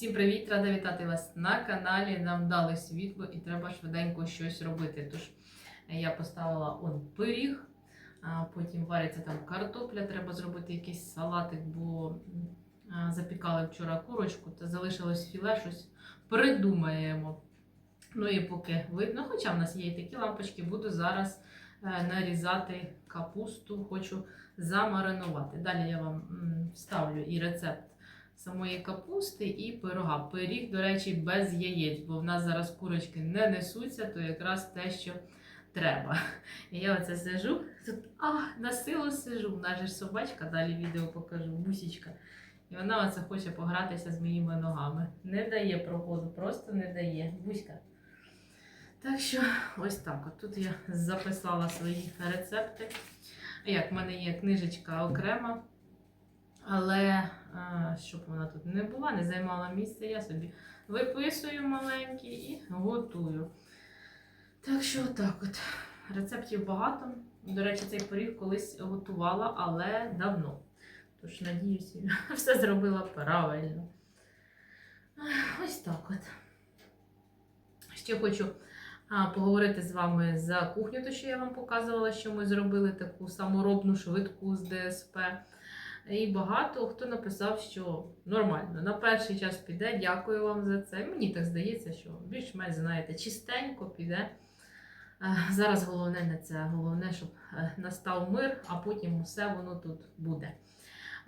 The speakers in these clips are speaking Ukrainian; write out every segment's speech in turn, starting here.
Всім привіт! Рада вітати вас на каналі. Нам дали світло і треба швиденько щось робити. Тож я поставила он пиріг, а потім вариться там картопля, треба зробити якийсь салатик, бо запікали вчора курочку та залишилось філе, щось придумаємо. Ну і поки видно, хоча в нас є і такі лампочки, буду зараз е, нарізати капусту, хочу замаринувати. Далі я вам м, вставлю і рецепт самої капусти і пирога. Пиріг, до речі, без яєць, бо в нас зараз курочки не несуться, то якраз те, що треба. І я оце сижу, тут а, на силу сижу. В нас же собачка, далі відео покажу, бусічка. І вона оце хоче погратися з моїми ногами. Не дає проходу, просто не дає. Буська. Так що ось так. От тут я записала свої рецепти. Як в мене є книжечка окрема. Але щоб вона тут не була, не займала місце, я собі виписую маленькі і готую. Так що отак от. Рецептів багато. До речі, цей поріг колись готувала, але давно. Тож, надіюся, все зробила правильно. Ось так от. Ще хочу поговорити з вами за кухню, то що я вам показувала, що ми зробили таку саморобну швидку з ДСП. І багато хто написав, що нормально, на перший час піде. Дякую вам за це. Мені так здається, що більш-менш, знаєте, чистенько піде. Е, Зараз головне не це, головне, щоб е, настав мир, а потім все воно тут буде.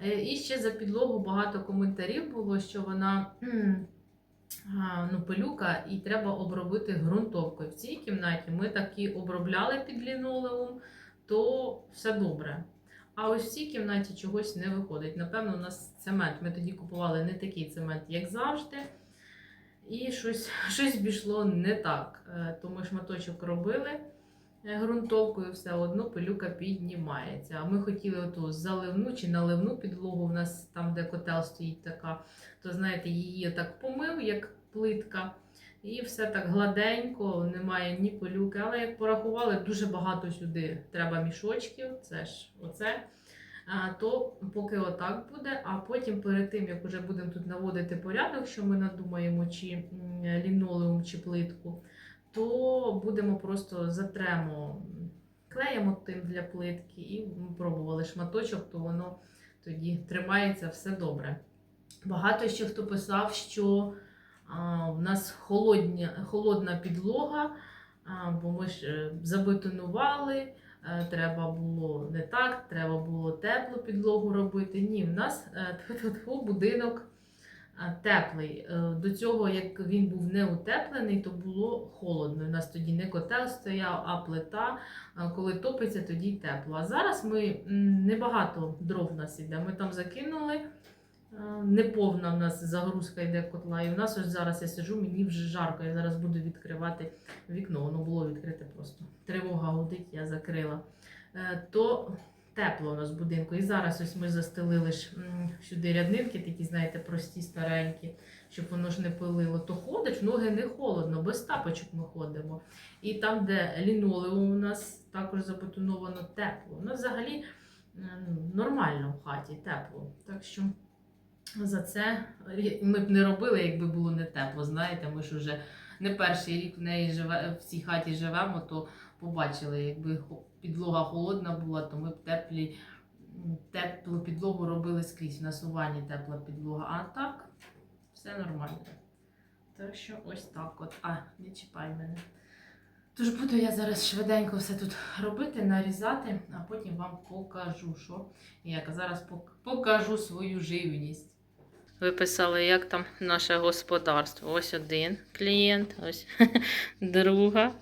Е, І ще за підлогу багато коментарів було, що вона ну, пилюка і треба обробити ґрунтовкою. В цій кімнаті ми такі обробляли під лінолеум, то все добре. А ось в цій кімнаті чогось не виходить. Напевно, у нас цемент. Ми тоді купували не такий цемент, як завжди. І щось, щось пішло не так. Е, То ми шматочок робили е, ґрунтовкою, все одно пилюка піднімається. А ми хотіли оту заливну чи наливну підлогу. У нас там, де котел стоїть така, то знаєте, її так помив, як плитка. І все так гладенько, немає ні пилюки. Але як порахували, дуже багато сюди треба мішочків, це ж оце. То поки отак буде, а потім перед тим, як вже будемо тут наводити порядок, що ми надумаємо, чи лінолеум, чи плитку, то будемо просто затремо клеєм тим для плитки і пробували шматочок, то воно тоді тримається все добре. Багато ще хто писав, що в нас холодня, холодна підлога, бо ми ж е, забетонували, е, треба було не так, треба було теплу підлогу робити. Ні, в нас е, будинок теплий. До цього, як він був не утеплений, то було холодно. У нас тоді не котел стояв, а плита. Коли топиться, тоді тепло. А зараз ми небагато дров нас іде. Ми там закинули. Е, Неповна в нас загрузка йде котла. І в нас ось зараз я сиджу, мені вже жарко. Я зараз буду відкривати вікно. Воно було відкрите просто. Тривога гудить, я закрила. Е, То тепло у нас в будинку. І зараз ось ми застелили ж сюди ряднинки, такі, знаєте, прості, старенькі, щоб воно ж не пилило. То ходиш, ноги не холодно, без тапочок ми ходимо. І там, де лінолеум у нас також забетоновано тепло. У нас взагалі нормально в хаті, тепло. Так що. За це ми б не робили, якби було не тепло. Знаєте, ми ж вже не перший рік в неї живе в цій хаті живемо, то побачили, якби підлога холодна була, то ми б теплі, теплу підлогу робили скрізь. В нас тепла підлога. А так все нормально. Так що ось так от. А, не чіпай мене. Тож буду я зараз швиденько все тут робити, нарізати, а потім вам покажу, що як. Зараз покажу свою живність. Ви писали, як там наше господарство. Ось один клієнт, ось друга.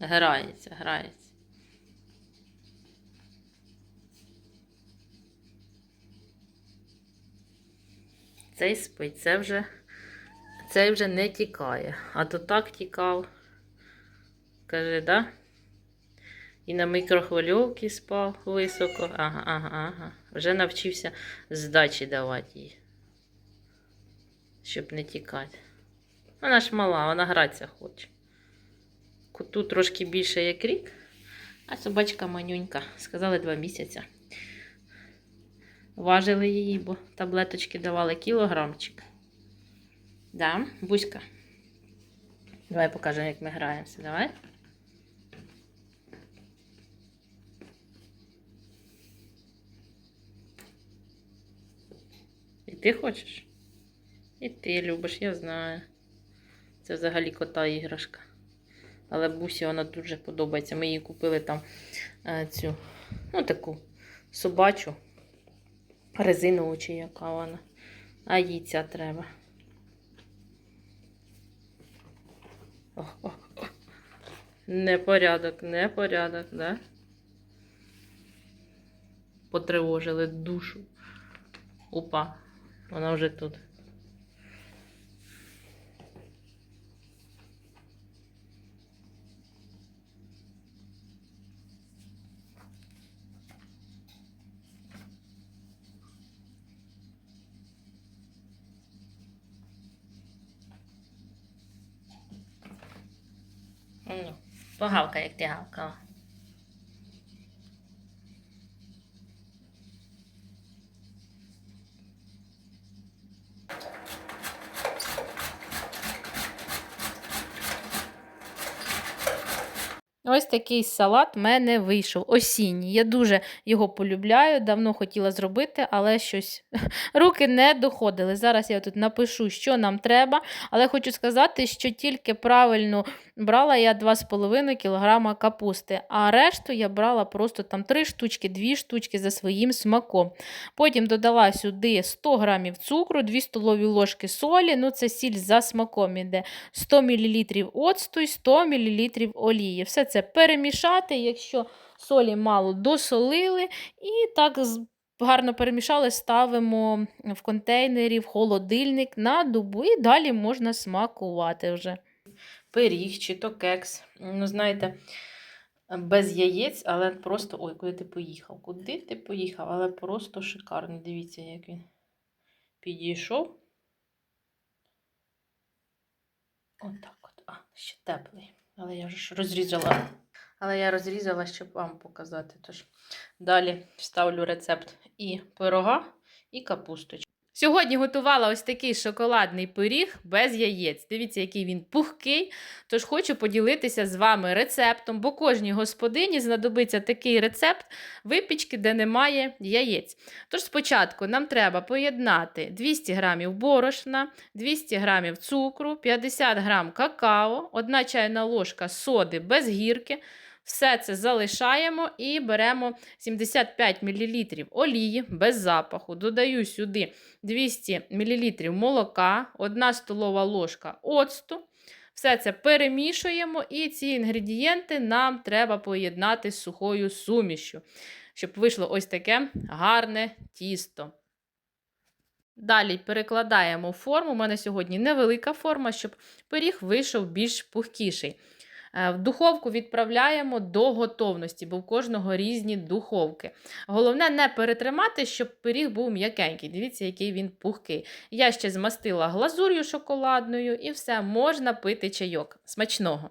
Грається, грається. Цей спить, це вже, цей вже не тікає. А то так тікав. Каже, да? І на мікрохвильовці спав високо. Ага, ага, ага. Вже навчився здачі давати їй. Щоб не тікати. Вона ж мала, вона гратися хоче. Коту трошки більше як рік, а собачка манюнька. Сказали два місяці. Важили її, бо таблеточки давали кілограмчик. Да, Буська. Давай покажемо, як ми граємося. Давай. Ти хочеш? І ти любиш, я знаю. Це взагалі кота іграшка. Але бусі вона дуже подобається. Ми їй купили там е, цю, ну таку собачу, резинову чи яка вона. А їй ця треба. Ох, ох, ох. Непорядок, непорядок, да? Потривожили душу. Опа, вона вже тут. Погавка, як ти гавкала. Thank you. Ось такий салат в мене вийшов осінній. Я дуже його полюбляю, давно хотіла зробити, але щось руки не доходили. Зараз я тут напишу, що нам треба, але хочу сказати, що тільки правильно брала я 2,5 кг капусти, а решту я брала просто там 3 штучки, 2 штучки за своїм смаком. Потім додала сюди 100 г цукру, 2 столові ложки солі, ну це сіль за смаком іде, 100 мл оцту і 100 мл олії. Все це перемішати, якщо солі мало досолили, і так гарно перемішали, ставимо в контейнері, в холодильник на добу, і далі можна смакувати вже. Пиріг чи то кекс. Ну, знаєте, без яєць, але просто. Ой, куди ти поїхав? Куди ти поїхав? Але просто шикарний. Дивіться, як він підійшов. Отак от. А, ще теплий. Але я вже розрізала. Але я розрізала, щоб вам показати. Тож далі вставлю рецепт і пирога, і капусточку. Сьогодні готувала ось такий шоколадний пиріг без яєць. Дивіться, який він пухкий. Тож хочу поділитися з вами рецептом, бо кожній господині знадобиться такий рецепт випічки, де немає яєць. Тож спочатку нам треба поєднати 200 г борошна, 200 г цукру, 50 г какао, 1 чайна ложка соди без гірки. Все це залишаємо і беремо 75 мл олії без запаху. Додаю сюди 200 мл молока, 1 столова ложка оцту. Все це перемішуємо, і ці інгредієнти нам треба поєднати з сухою сумішю, щоб вийшло ось таке гарне тісто. Далі перекладаємо форму. У мене сьогодні невелика форма, щоб пиріг вийшов більш пухкіший. Е, В духовку відправляємо до готовності, бо в кожного різні духовки. Головне не перетримати, щоб пиріг був м'якенький. Дивіться, який він пухкий. Я ще змастила глазур'ю шоколадною і все, можна пити чайок. Смачного!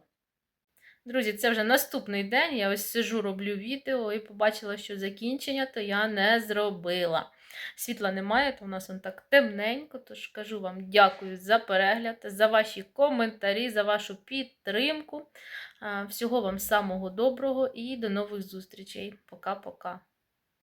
Друзі, це вже наступний день. Я ось сижу, роблю відео і побачила, що закінчення то я не зробила. Світла немає, то у нас он так темненько. Тож кажу вам дякую за перегляд, за ваші коментарі, за вашу підтримку. Всього вам самого доброго і до нових зустрічей. Пока-пока.